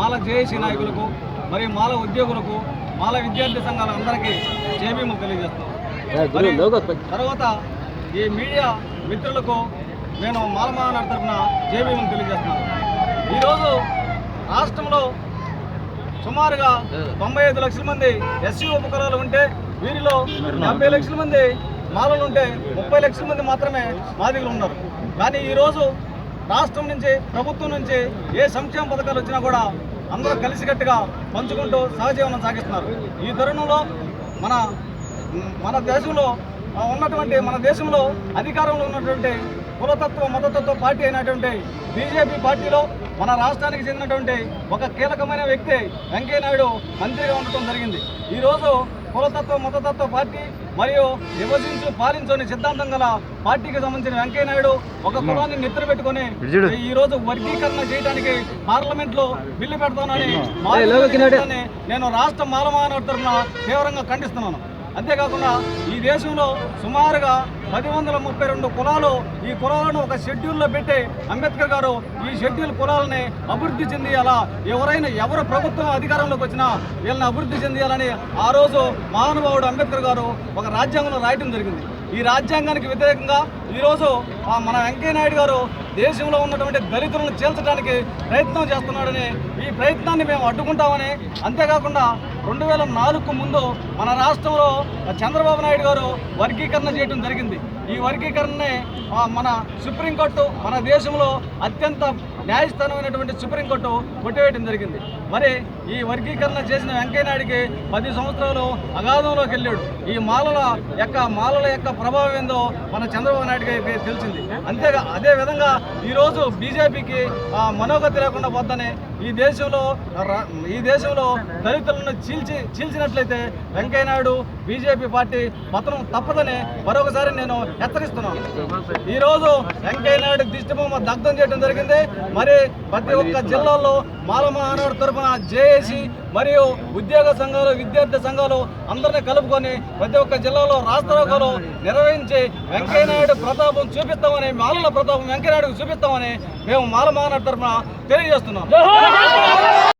మాల JAC నాయకులకు మరియు మాల ఉద్యోగులకు మాల విద్యార్థి సంఘాల అందరికీ జేబీము తెలియజేస్తున్నాం. మరి తర్వాత ఈ మీడియా మిత్రులకు నేను మాలమాన తరఫున జేబీఎం తెలియజేస్తున్నాను. ఈరోజు రాష్ట్రంలో సుమారుగా తొంభై ఐదు లక్షల మంది ఎస్సీ ఉపకులాలు ఉంటే వీరిలో డెబ్బై లక్షల మంది మాలలు ఉంటే ముప్పై లక్షల మంది మాత్రమే మాదిగలు ఉన్నారు. కానీ ఈరోజు రాష్ట్రం నుంచి ప్రభుత్వం నుంచి ఏ సంక్షేమ పథకాలు వచ్చినా కూడా అందరూ కలిసికట్టుగా పంచుకుంటూ సహజీవనం సాగిస్తున్నారు. ఈ తరుణంలో మన మన దేశంలో ఉన్నటువంటి మన దేశంలో అధికారంలో ఉన్నటువంటి కులతత్వ మతతత్వ పార్టీ అయినటువంటి బీజేపీ పార్టీలో మన రాష్ట్రానికి చెందినటువంటి ఒక కీలకమైన వ్యక్తి వెంకయ్యనాయుడు మంత్రిగా ఉండటం జరిగింది. ఈరోజు కులతత్వ మతతత్వ పార్టీ మరియు విభజించు పాలించని సిద్ధాంతం గల పార్టీకి సంబంధించిన వెంకయ్యనాయుడు ఒక కులాన్ని నెత్తురు పెట్టుకొని ఈ రోజు వర్గీకరణ చేయడానికి పార్లమెంట్లో బిల్లు పెడతానని నేను రాష్ట్ర మాలమానవ తరఫున తీవ్రంగా ఖండిస్తున్నాను. అంతేకాకుండా ఈ దేశంలో సుమారుగా పది వందల ముప్పై రెండు కులాలు ఈ కులాలను ఒక షెడ్యూల్లో పెట్టి అంబేద్కర్ గారు ఈ షెడ్యూల్ కులాలని అభివృద్ధి చెందియాలా ఎవరైనా ఎవరు ప్రభుత్వం అధికారంలోకి వచ్చినా వీళ్ళని అభివృద్ధి చెందియాలని ఆ రోజు మహానుభావుడు అంబేద్కర్ గారు ఒక రాజ్యాంగంలో రాయటం జరిగింది. ఈ రాజ్యాంగానికి వ్యతిరేకంగా ఈరోజు మన వెంకయ్యనాయుడు గారు దేశంలో ఉన్నటువంటి దళితులను చేల్చడానికి ప్రయత్నం చేస్తున్నాడని ఈ ప్రయత్నాన్ని మేము అడ్డుకుంటామని అంతేకాకుండా రెండు వేల నాలుగుకు ముందు మన రాష్ట్రంలో చంద్రబాబు నాయుడు గారు వర్గీకరణ చేయడం జరిగింది. ఈ వర్గీకరణనే మన సుప్రీంకోర్టు మన దేశంలో అత్యంత న్యాయస్థానమైనటువంటి సుప్రీంకోర్టు కొట్టివేయడం జరిగింది. మరి ఈ వర్గీకరణ చేసిన వెంకయ్యనాయుడికి పది సంవత్సరాలు అగాధంలోకి వెళ్ళాడు. ఈ మాలల యొక్క మాలల యొక్క ప్రభావం ఏందో మన చంద్రబాబు నాయుడుకి తెలిసింది. అంతేగా అదే విధంగా ఈరోజు బీజేపీకి మనోగతి లేకుండా పోద్దని ఈ దేశంలో ఈ దేశంలో దళితులను చీల్చి చీల్చినట్లయితే వెంకయ్యనాయుడు బీజేపీ పార్టీ పతనం తప్పదని మరొకసారి నేను హెచ్చరిస్తున్నాను ఈరోజు వెంకయ్యనాయుడు దిష్టిబొమ్మ దగ్ధం చేయడం జరిగింది. మరి ప్రతి ఒక్క జిల్లాలో మాలమహానాడు తరఫున జేఏసీ మరియు ఉద్యోగ సంఘాలు విద్యార్థి సంఘాలు అందరినీ కలుపుకొని ప్రతి ఒక్క జిల్లాలో రాష్ట్రాలు నిర్వహించి వెంకయ్యనాయుడు ప్రతాపం చూపిస్తామని మాలల ప్రతాపం వెంకయ్యనాయుడు చూపిస్తామని మేము మాలమహానాడు తరఫున తెలియజేస్తున్నాం.